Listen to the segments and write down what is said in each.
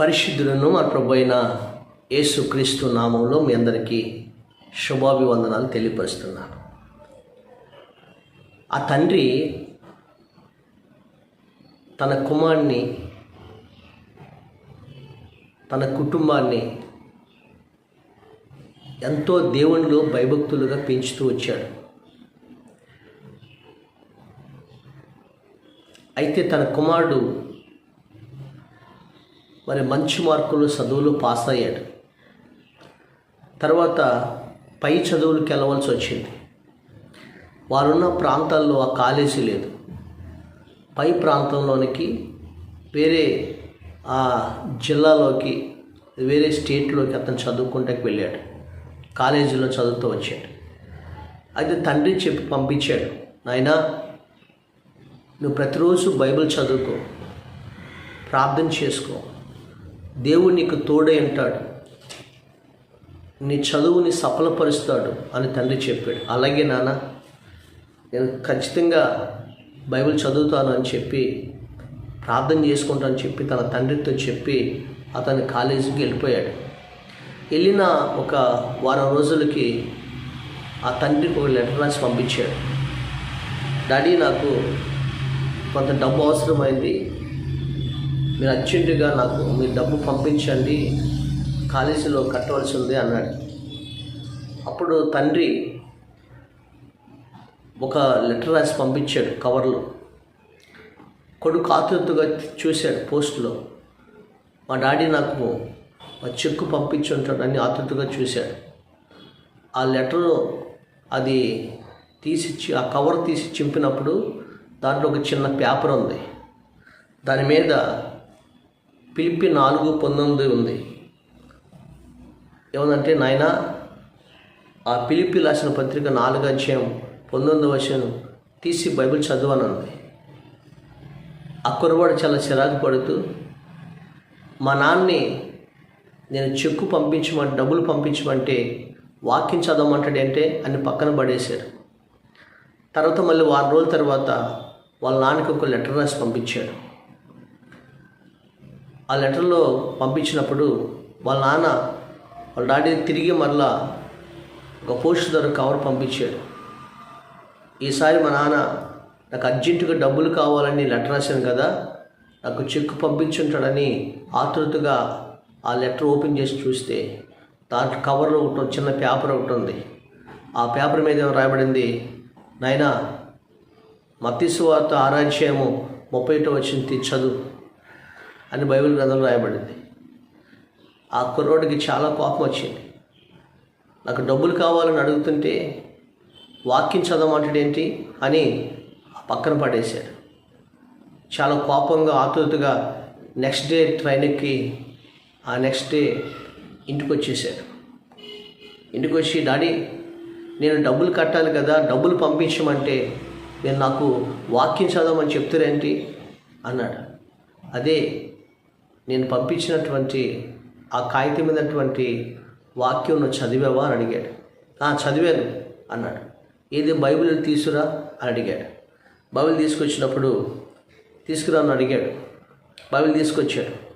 పరిశుద్ధులను మా ప్రభు అయిన యేసుక్రీస్తు నామంలో మీ అందరికీ శుభాభివందనాలు తెలియపరుస్తున్నాను. ఆ తండ్రి తన కుమారుని తన కుటుంబాన్ని ఎంతో దేవునిలో భయభక్తులుగా పెంచుతూ వచ్చాడు. అయితే తన కుమారుడు మరి మంచి మార్కులు చదువులు పాస్ అయ్యాడు. తర్వాత పై చదువులకు వెళ్ళవలసి వచ్చింది. వారున్న ప్రాంతాల్లో ఆ కాలేజీ లేదు. పై ప్రాంతంలోనికి వేరే ఆ జిల్లాలోకి వేరే స్టేట్లోకి అతను చదువుకుంటాకి వెళ్ళాడు. కాలేజీలో చదువుతూ వచ్చాడు. అయితే తండ్రి చెప్పి పంపించాడు నాయనా నువ్వు ప్రతిరోజు బైబిల్ చదువుకో ప్రార్థన చేసుకో దేవుడు నీకు తోడై అంటాడు నీ చదువుని సఫలపరుస్తాడు అని తండ్రి చెప్పాడు. అలాగే నాన్న నేను ఖచ్చితంగా బైబిల్ చదువుతాను అని చెప్పి ప్రార్థన చేసుకుంటానని చెప్పి తన తండ్రితో చెప్పి అతని కాలేజీకి వెళ్ళిపోయాడు. వెళ్ళిన ఒక వారం రోజులకి ఆ తండ్రికి ఒక లెటర్ రాసి పంపించాడు. డాడీ నాకు కొంత డబ్బు అవసరమైంది. మీరు అర్జెంటుగా నాకు మీ డబ్బు పంపించండి కాలేజీలో కట్టవలసి ఉంది అన్నాడు. అప్పుడు తండ్రి ఒక లెటర్ రాసి పంపించాడు కవర్లో. కొడుకు ఆతృతగా చూశాడు పోస్ట్లో. మా డాడీ నాకు మా చెక్కు పంపించుంటాడని ఆతృతగా చూశాడు. ఆ లెటర్ అది తీసిచ్చి ఆ కవర్ తీసి చింపినప్పుడు దాంట్లో ఒక చిన్న పేపర్ ఉంది. దాని మీద పిలిపి నాలుగు పంతొమ్మిది ఉంది. ఏమందంటే నాయన ఆ పిలిపి రాసిన పత్రిక నాలుగు అధ్యాయం పంతొమ్మిది వర్షం తీసి బైబిల్ చదవనుంది. ఆ కుర్రవాడు చాలా చిరాకు పడుతూ మా నాన్నని నేను చెక్కు పంపించమంటే డబ్బులు పంపించమంటే వాక్యం చదవమంటాడంటే అని పక్కన పడేశారు. తర్వాత మళ్ళీ వారం రోజుల తర్వాత వాళ్ళ నాన్నకి ఒక లెటర్ రాసి పంపించాడు. ఆ లెటర్లో పంపించినప్పుడు వాళ్ళ నాన్న వాళ్ళ డాడీ తిరిగి మరలా ఒక పోస్ట్ ద్వారా కవర్ పంపించాడు. ఈసారి మా నాన్న నాకు అర్జెంటుగా డబ్బులు కావాలని లెటర్ రాశాను కదా నాకు చెక్ పంపించుంటాడని ఆతృతగా ఆ లెటర్ ఓపెన్ చేసి చూస్తే దాంట్లో కవర్లో ఒకటి చిన్న పేపర్ ఒకటి ఉంది. ఆ పేపర్ మీద ఏమో రాయబడింది నాయనా వార్త ఆరాధ్యము ముప్పై వచ్చింది చదువు. అని బైబిల్ గ్రంథంలో రాయబడింది. ఆ కుర్రోడికి చాలా కోపం వచ్చింది. నాకు డబ్బులు కావాలని అడుగుతుంటే వాక్యం చదవమంటాడేంటి అని పక్కన పడేశాడు. చాలా కోపంగా ఆతృతగా నెక్స్ట్ డే ట్రైన్ ఎక్కి ఆ నెక్స్ట్ డే ఇంటికి వచ్చేసాడు ఇంటికి వచ్చి డాడీ నేను డబ్బులు కట్టాలి కదా డబ్బులు పంపించమంటే నేను నాకు వాక్యం చదవమని చెప్తారేంటి? అన్నాడు. అదే నేను పంపించినటువంటి ఆ కాగితం మీదటువంటి వాక్యం నువ్వు చదివావా అని అడిగాడు. "ఆ, చదివాను అన్నాడు. ఏది బైబిల్ తీసురా అని అడిగాడు. బైబిల్ తీసుకొచ్చినప్పుడు తీసుకురా అని అడిగాడు. బైబిల్ తీసుకొచ్చాడు.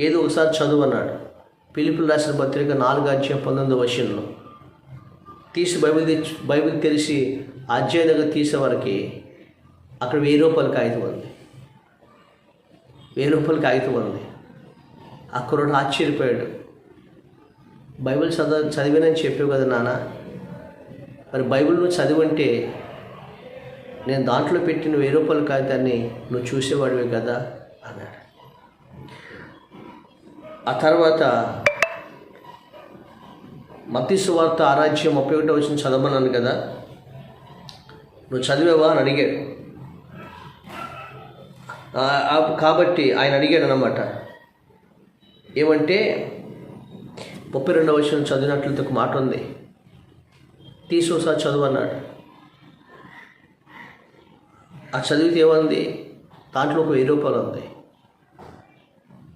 ఏదో ఒకసారి చదువు అన్నాడు. పిలుపులు రాసిన పత్రిక నాలుగు అధ్యాయం పంతొమ్మిది వర్షంలో తీసి బైబిల్ తెచ్చి బైబిల్ తెరిచి అధ్యాయ దగ్గర తీసేవారికి అక్కడ వెయ్యి రూపాయల కాగితం ఉంది. వెయ్యి రూపాయల కాగితం ఉంది. ఆ కుర్రాడు ఆశ్చర్యపోయాడు. బైబిల్ చదవ చదివానని చెప్పావు కదా నాన్న. మరి బైబిల్ నువ్వు చదివంటే నేను దాంట్లో పెట్టిన వెయ్యి రూపాయల కాగితాన్ని నువ్వు చూసేవాడివి కదా అన్నాడు. ఆ తర్వాత మత్తి ఆరాధ్యం ముప్పై ఒకటో వచ్చిన చదవమన్నాను కదా. నువ్వు చదివేవా అని అడిగాడు. కాబట్టి ఆయన అడిగాడు అనమాట ఏమంటే ముప్పై రెండవ వచనం చదివినట్లయితే ఒక మాట ఉంది. తీసి చదువు అన్నాడు. ఆ చదివితే ఏమంది? దాంట్లో ఒక వెయ్యి రూపాయలు ఉంది.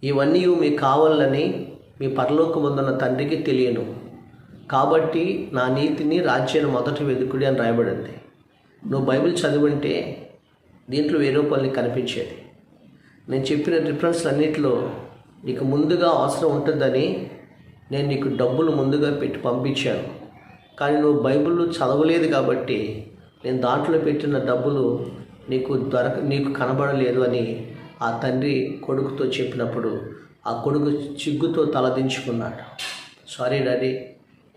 ఇవన్నీ మీకు కావాలని మీ పరలోకముందున్న తండ్రికి తెలియను. కాబట్టి నా నీతిని రాజ్యాన్ని మొదట వెతుకుడి అని రాయబడింది. నువ్వు బైబిల్ చదివింటే దీంట్లో వెయ్యి రూపాయలు నీకు కనిపించేది. నేను చెప్పిన రిఫరెన్స్ అన్నింటిలో నీకు ముందుగా అవసరం ఉంటుందని నేను నీకు డబ్బులు ముందుగా పెట్టి పంపించాను. కానీ నువ్వు బైబిల్ చదవలేదు కాబట్టి నేను దాంట్లో పెట్టిన డబ్బులు నీకు దొరక నీకు కనబడలేదు అని ఆ తండ్రి కొడుకుతో చెప్పినప్పుడు ఆ కొడుకు చిగ్గుతో తలదించుకున్నాడు సారీ డాడీ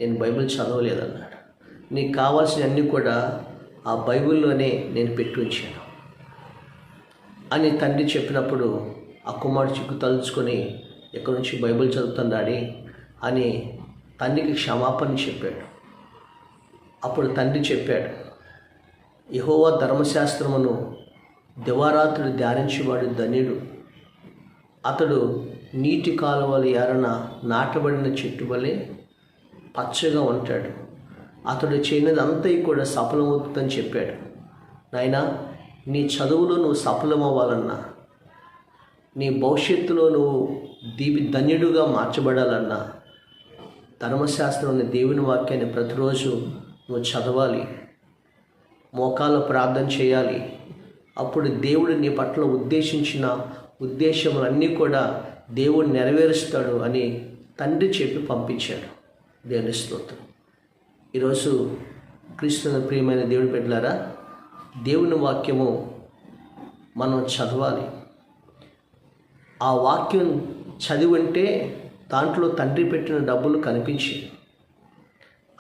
నేను బైబిల్ చదవలేదన్నాడు. నీకు కావాల్సినవన్నీ కూడా ఆ బైబిల్లోనే నేను పెట్టి ఉంచాను అని తండ్రి చెప్పినప్పుడు ఆ కుమారుడు చిక్కు తలుచుకొని ఎక్కడి నుంచి బైబిల్ చదువుతున్నాడి అని తండ్రికి క్షమాపణ చెప్పాడు. అప్పుడు తండ్రి చెప్పాడు యహోవా ధర్మశాస్త్రమును దివారాత్రుడు ధ్యానించేవాడు ధన్యుడు. అతడు నీటి కాలువల ఎరన నాటబడిన చెట్టు వలె పచ్చగా ఉంటాడు. అతడు చేయనిదంతా కూడా సఫలమవుతుందని చెప్పాడు. నాయనా నీ చదువులో నువ్వు సఫలమవ్వాలన్నా నీ భవిష్యత్తులో నువ్వు దీపి ధన్యుడుగా మార్చబడాలన్నా ధర్మశాస్త్రం అనే దేవుని వాక్యాన్ని ప్రతిరోజు నువ్వు చదవాలి. మోకాలు ప్రార్థన చేయాలి. అప్పుడు దేవుడు నీ పట్ల ఉద్దేశించిన ఉద్దేశములన్నీ కూడా దేవుడు నెరవేరుస్తాడు అని తండ్రి చెప్పి పంపించాడు. దేవుని స్తోత్రం. ఈరోజు క్రీస్తుని ప్రియమైన దేవుడు పెట్టారా దేవుని వాక్యము మనం చదవాలి. ఆ వాక్యం చదివింటే దాంట్లో తండ్రి పెట్టిన డబ్బులు కనిపించి.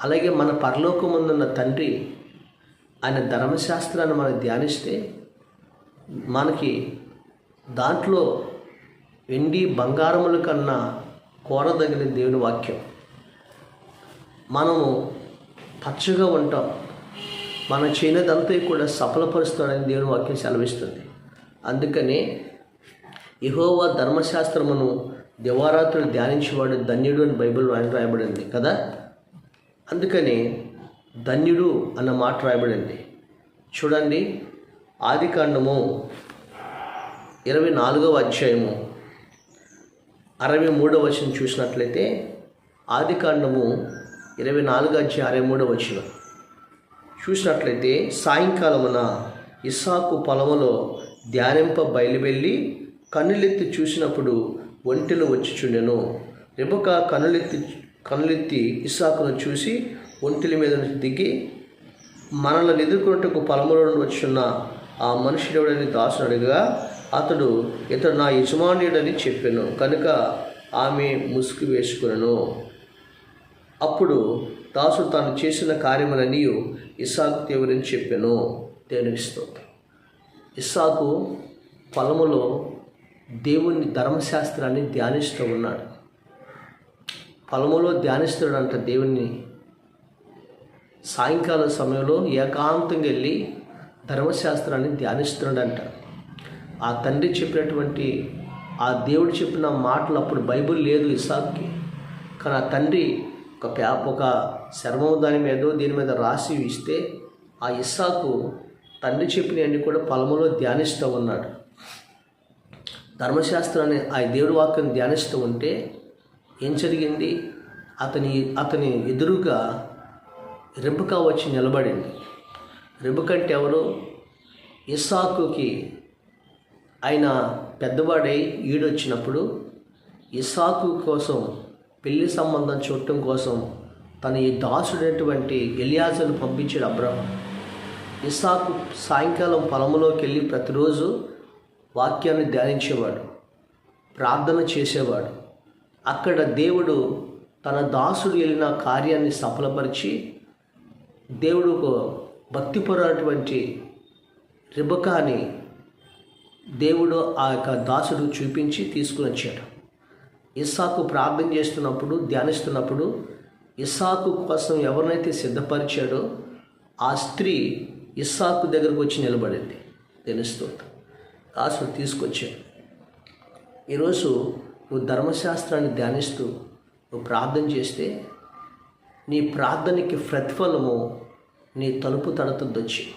అలాగే మన పరలోకముందున్న తండ్రి ఆయన ధర్మశాస్త్రాన్ని మనం ధ్యానిస్తే మనకి దాంట్లో వెండి బంగారముల కన్నా కోరదగిన దేవుని వాక్యం. మనము పచ్చగా ఉంటాం. మనం చేయనదంతా కూడా సఫలపరుస్తాడని దేవుని వాక్యం సెలవిస్తుంది. అందుకని యహోవా ధర్మశాస్త్రమును దివారాత్రులు ధ్యానించేవాడు ధన్యుడు అని బైబిల్ రాయ రాయబడింది కదా? అందుకని ధన్యుడు అన్న మాట రాయబడింది. చూడండి ఆది కాండము ఇరవై నాలుగవ అధ్యాయము అరవై మూడవ వచనం చూసినట్లయితే ఆది కాండము ఇరవై నాలుగు అధ్యాయ అరవై మూడవ వచనం. చూసినట్లయితే సాయంకాలమున ఇస్సాకు పొలములో ధ్యానింప బయలువెళ్ళి కన్నులెత్తి చూసినప్పుడు ఒంటెలు వచ్చుచుండెను. రిబక కన్నులెత్తి కన్నులెత్తి ఇసాకును చూసి ఒంటెల మీద నుంచి దిగి మనల్ని ఎదుర్కొన్నట్టుకు పొలములో వచ్చిన వచ్చున్న ఆ మనుషుడెవడని దాసును అడగగా అతడు ఇతడు నా యజమానుడని చెప్పాను కనుక ఆమె ముసుగు వేసుకున్నాను అప్పుడు దాసుడు తాను చేసిన కార్యములన్నీ ఇసాకు తీవ్రని చెప్పాను. దేవునికి ఇస్సాకు పొలములో దేవుని ధర్మశాస్త్రాన్ని ధ్యానిస్తూ ఉన్నాడు. పొలములో అంట దేవుణ్ణి. సాయంకాల సమయంలో ఏకాంతంగా వెళ్ళి ధర్మశాస్త్రాన్ని ధ్యానిస్తున్నాడంట. ఆ తండ్రి చెప్పినటువంటి ఆ దేవుడు చెప్పిన మాటలు అప్పుడు బైబిల్ లేదు ఇసాక్కి. కానీ ఆ తండ్రి ఒక పేప ఒక శర్మం దాని మీద దీని మీద రాసి ఇస్తే ఆ ఇస్సాకు తండ్రి చెప్పినవన్నీ కూడా పొలములో ధ్యానిస్తూ ఉన్నాడు. ధర్మశాస్త్రాన్ని ఆ దేవుడి వాక్యం ధ్యానిస్తూ ఉంటే ఏం జరిగింది? అతని అతని ఎదురుగా రెబ్బక వచ్చి నిలబడింది. రెబ్బకంటే ఎవరు? ఇస్సాకుకి ఆయన పెద్దవాడై ఈడొచ్చినప్పుడు ఇస్సాకు కోసం పెళ్ళి సంబంధం చూడటం కోసం తన ఈ దాసుడైనటువంటి ఎలియాజను పంపించాడు అబ్రహం. ఇస్సాకు సాయంకాలం పొలంలోకి వెళ్ళి ప్రతిరోజు వాక్యాన్ని ధ్యానించేవాడు ప్రార్థన చేసేవాడు. అక్కడ దేవుడు తన దాసుడు వెళ్ళిన కార్యాన్ని సఫలపరిచి దేవుడు ఒక భక్తిపరమైనటువంటి రిబకాని దేవుడు ఆ యొక్క దాసుడు చూపించి తీసుకుని వచ్చాడు. ఇస్సాకు ప్రార్థన చేస్తున్నప్పుడు ధ్యానిస్తున్నప్పుడు ఇస్సాకు కోసం ఎవరినైతే సిద్ధపరిచాడో ఆ స్త్రీ ఇస్సాకు దగ్గరకు వచ్చి నిలబడింది. తెలుస్తుంది దాసుడు తీసుకొచ్చాడు. ఈరోజు నువ్వు ధర్మశాస్త్రాన్ని ధ్యానిస్తూ నువ్వు ప్రార్థన చేస్తే నీ ప్రార్థనకి ప్రతిఫలము నీ తలుపు తడుతుందొచ్చి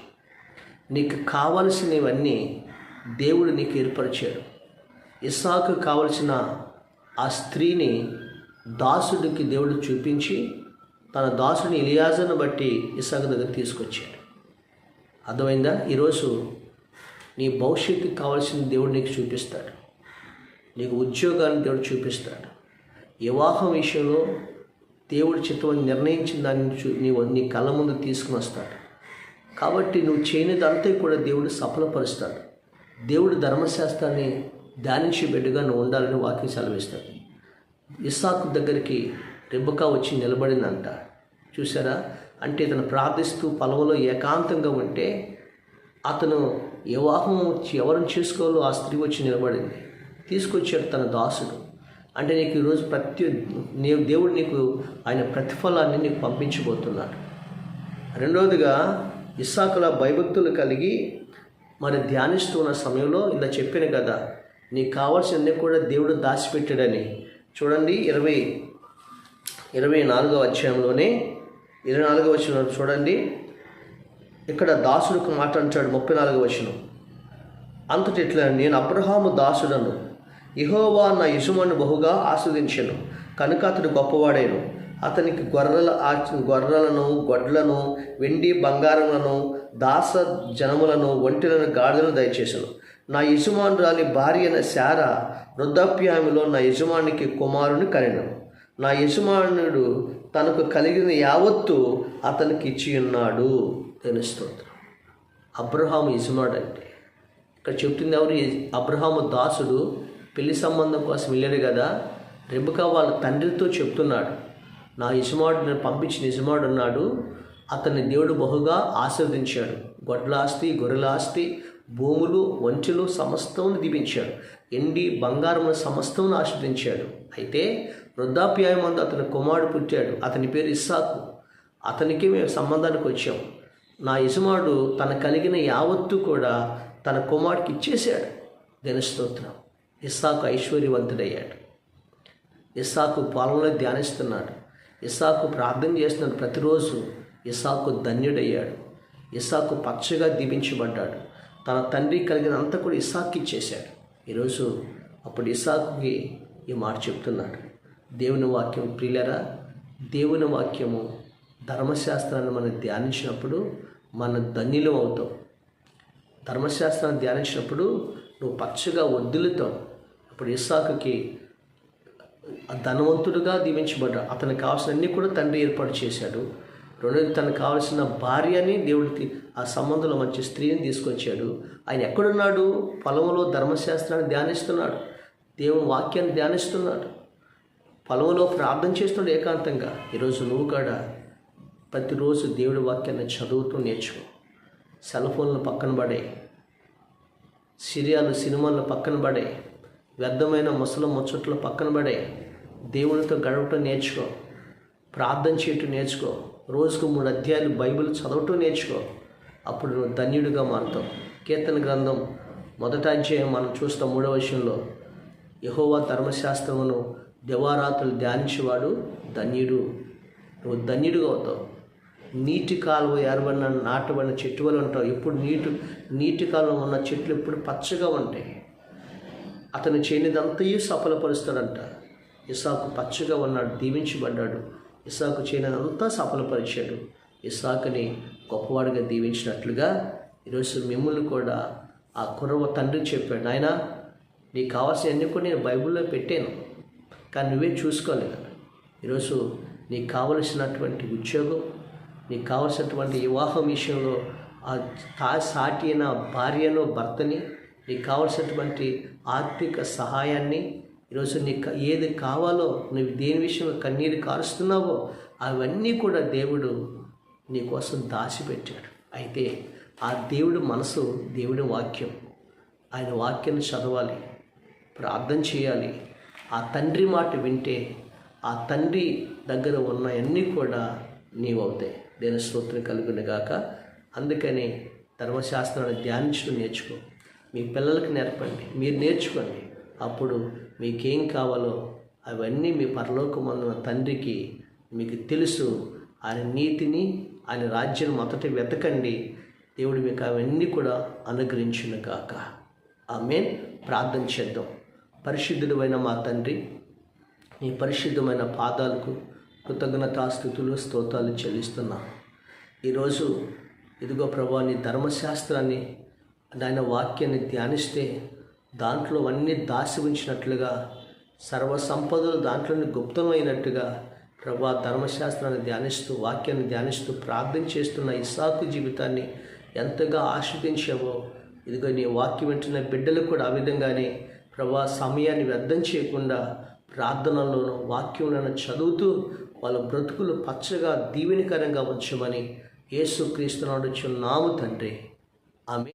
నీకు కావలసినవన్నీ దేవుడు నీకు ఏర్పరిచాడు. ఇస్సాకు కావలసిన ఆ స్త్రీని దాసుడికి దేవుడు చూపించి తన దాసుని ఇలియాజను బట్టి ఇస్సాకు దగ్గర తీసుకొచ్చాడు. అర్థమైందా? ఈరోజు నీ భవిష్యత్తుకి కావాల్సిన దేవుడు నీకు చూపిస్తాడు. నీకు ఉద్యోగాన్ని దేవుడు చూపిస్తాడు. వివాహం విషయంలో దేవుడి చిత్తం నిర్ణయించిన దాన్ని చూ నీవు నీ కళ్ళ ముందు తీసుకుని వస్తాడు. కాబట్టి నువ్వు చేయనిదంతా కూడా దేవుడు సఫలపరుస్తాడు. దేవుడు ధర్మశాస్త్రాన్ని ధ్యానించి బిడ్డగా నువ్వు ఉండాలని వాక్యం సెలవిస్తాడు ఇస్సాకు దగ్గరికి రిబ్బకా వచ్చి నిలబడిందంట. చూసారా అంటే ఇతను ప్రార్థిస్తూ పొలంలో ఏకాంతంగా ఉంటే అతను వివాహం వచ్చి ఎవరిని చేసుకోవాలో ఆ స్త్రీ వచ్చి నిలబడింది. తీసుకొచ్చాడు తన దాసుడు. అంటే నీకు ఈరోజు ప్రతి నీ దేవుడు నీకు ఆయన ప్రతిఫలాన్ని నీకు పంపించబోతున్నాడు. రెండవదిగా ఇస్సాకుల భయభక్తులు కలిగి మరి ధ్యానిస్తున్న సమయంలో ఇలా చెప్పిన కదా నీకు కావాల్సినన్నీ కూడా దేవుడు దాచిపెట్టాడని. చూడండి ఇరవై ఇరవై నాలుగవ అధ్యాయంలోనే ఇరవై నాలుగవ వచ్చిన చూడండి. ఇక్కడ దాసుడికి మాట అంటాడు ముప్పై నాలుగు వచనం. అంతటి ఇట్లా నేను అబ్రహాము దాసుడను ఇహోవా నా యజమాని బహుగా ఆస్వాదించను కనుక అతడు గొప్పవాడేను. అతనికి గొర్రెల ఆ- గొర్రెలను గొడ్లను వెండి బంగారములను దాస జనములను ఒంటెలను గాడిదలను దయచేసను. నా యజమానురాలి భార్య అయిన శార వృద్ధాప్యామిలో నా యజమానికి కుమారుని కనెను. నా యజమానుడు తనకు కలిగిన యావత్తు అతనికి ఇచ్చి ఉన్నాడు తెలుస్తుంది. అబ్రహాము యజమాడు అంటే ఇక్కడ చెప్తుంది ఎవరు? అబ్రహాము దాసుడు పెళ్ళి సంబంధం కోసం వెళ్ళాడు కదా. రెబుకా వాళ్ళ తండ్రితో చెప్తున్నాడు. నా యజమాడు నేను పంపించిన ఇసుమాడు ఉన్నాడు. అతన్ని దేవుడు బహుగా ఆశీర్వదించాడు. గొడ్లాస్తి ఆస్తి గొర్రెల ఆస్తి భూములు వంచెలు సమస్తమును దీపించాడు. ఎండి బంగారముల సమస్తమును ఆశీర్వదించాడు. అయితే వృద్ధాప్యాయమందు అతని కుమారుడు పుట్టాడు. అతని పేరు ఇస్సాకు. అతనికి మేము సంబంధానికి వచ్చాము. నా యజమాడు తన కలిగిన యావత్తు కూడా తన కుమారుడికి ఇచ్చేశాడు. దేని స్తోత్రం. ఇస్సాకు ఐశ్వర్యవంతుడయ్యాడు. ఇస్సాకు పొలంలో ధ్యానిస్తున్నాడు. ఇస్సాకు ప్రార్థన చేస్తున్నాడు. ప్రతిరోజు ఇస్సాకు ధన్యుడయ్యాడు. ఇస్సాకు పచ్చగా దీపించబడ్డాడు. తన తండ్రి కలిగినంత కూడా ఇస్సాకు ఇచ్చేశాడు. ఈరోజు అప్పుడు ఇస్సాకుకి ఈ మాట చెప్తున్నాడు. దేవుని వాక్యం ప్రియులరా దేవుని వాక్యము ధర్మశాస్త్రాన్ని మనం ధ్యానించినప్పుడు మన ధన్యులం అవుతాం ధర్మశాస్త్రాన్ని ధ్యానించినప్పుడు నువ్వు పచ్చగా వద్దులుతావు అప్పుడు ఇస్సాకుకి ధనవంతుడుగా దీవించబడ్డాడు. అతనికి కావాల్సినన్ని కూడా తండ్రి ఏర్పాటు చేశాడు. రెండోది తనకు కావాల్సిన భార్యని దేవుడికి ఆ సంబంధంలో మంచి స్త్రీని తీసుకొచ్చాడు. ఆయన ఎక్కడున్నాడు? పొలంలో ధర్మశాస్త్రాన్ని ధ్యానిస్తున్నాడు. దేవుని వాక్యాన్ని ధ్యానిస్తున్నాడు. పొలంలో ప్రార్థన చేస్తున్నాడు ఏకాంతంగా. ఈరోజు నువ్వు కూడా ప్రతిరోజు దేవుడి వాక్యాన్ని చదువుతూ నేర్చుకో. సెల్ ఫోన్లు పక్కన పడే సిరియాలు సినిమాలు పక్కన పడే వ్యర్థమైన ముసలం ముచ్చట్లు పక్కన పడే దేవునితో గడవటం నేర్చుకో. ప్రార్థన చేయటం నేర్చుకో. రోజుకు మూడు అధ్యాయాలు బైబిల్ చదవటం నేర్చుకో. అప్పుడు నువ్వు ధన్యుడిగా మారుతావు. కీర్తన గ్రంథం మొదట అధ్యాయం మనం చూస్తాం మూడవ విషయంలో యహోవా ధర్మశాస్త్రమును దివారాత్రులు ధ్యానించేవాడు ధన్యుడు. నువ్వు ధన్యుడిగా అవుతావు. నీటి కాలువ ఏర్పడిన నాటబడిన చెట్టు వల్ల ఉంటావు ఎప్పుడు నీటి నీటి కాలువ ఉన్న చెట్లు ఎప్పుడు పచ్చగా ఉంటాయి. అతను చేయనిదంతయు సఫలపరుస్తాడంట. ఇసాకు పచ్చగా ఉన్నాడు దీవించబడ్డాడు. ఇసాకు చేయనిదంతా సఫలపరిచాడు. ఇసాకుని గొప్పవాడిగా దీవించినట్లుగా ఈరోజు మిమ్మల్ని కూడా ఆ కుర్రవ తండ్రి చెప్పాడు. నాయన నీకు కావాల్సినవన్నీ కూడా నేను బైబిల్లో పెట్టాను. కానీ నువ్వే చూసుకోలేదు. ఈరోజు నీకు కావలసినటువంటి ఉద్యోగం నీకు కావలసినటువంటి వివాహం విషయంలో ఆ తా సాటి అయిన భార్యను భర్తని నీకు కావలసినటువంటి ఆర్థిక సహాయాన్ని ఈరోజు నీకు ఏది కావాలో నువ్వు దేని విషయంలో కన్నీరు కారుస్తున్నావో అవన్నీ కూడా దేవుడు నీకోసం దాచిపెట్టాడు. అయితే ఆ దేవుడు మనసు దేవుడి వాక్యం ఆయన వాక్యాన్ని చదవాలి ప్రార్థన చేయాలి. ఆ తండ్రి మాట వింటే ఆ తండ్రి దగ్గర ఉన్నవన్నీ కూడా నీవవుతాయి. దేని స్తోత్రం కలుగును గాక. అందుకని ధర్మశాస్త్రాన్ని ధ్యానించడం నేర్చుకో. మీ పిల్లలకు నేర్పండి. మీరు నేర్చుకోండి. అప్పుడు మీకేం కావాలో అవన్నీ మీ పరలోకమందున తండ్రికి మీకు తెలుసు. ఆయన నీతిని ఆయన రాజ్యం మొదట వెతకండి. దేవుడు మీకు అవన్నీ కూడా అనుగ్రహించును గాక. ఆమె ప్రార్థన చేద్దాం. పరిశుద్ధుడైన మా తండ్రి నీ పరిశుద్ధమైన పాదాలకు కృతజ్ఞతాస్థుతులు స్తోతాలు చెల్లిస్తున్నా. ఈరోజు ఇదిగో ప్రభా నీ ధర్మశాస్త్రాన్ని దాని వాక్యాన్ని ధ్యానిస్తే దాంట్లో అన్నీ దాసి ఉంచినట్లుగా సర్వ సంపదలు దాంట్లోని గుప్తమైనట్టుగా ప్రభా ధర్మశాస్త్రాన్ని ధ్యానిస్తూ వాక్యాన్ని ధ్యానిస్తూ ప్రార్థన చేస్తున్న ఇసాకు జీవితాన్ని ఎంతగా ఆస్వాదించావో ఇదిగో నీ వాక్యం వింటున్న బిడ్డలు కూడా ఆ విధంగానే ప్రభా సమయాన్ని వ్యర్థం చేయకుండా ప్రార్థనలోను వాక్యంలను చదువుతూ వాళ్ళ బ్రతుకులు పచ్చగా దీవెనికరంగా ఉంచమని యేసుక్రీస్తు క్రీస్తునాడు నాము తండ్రి. ఆమె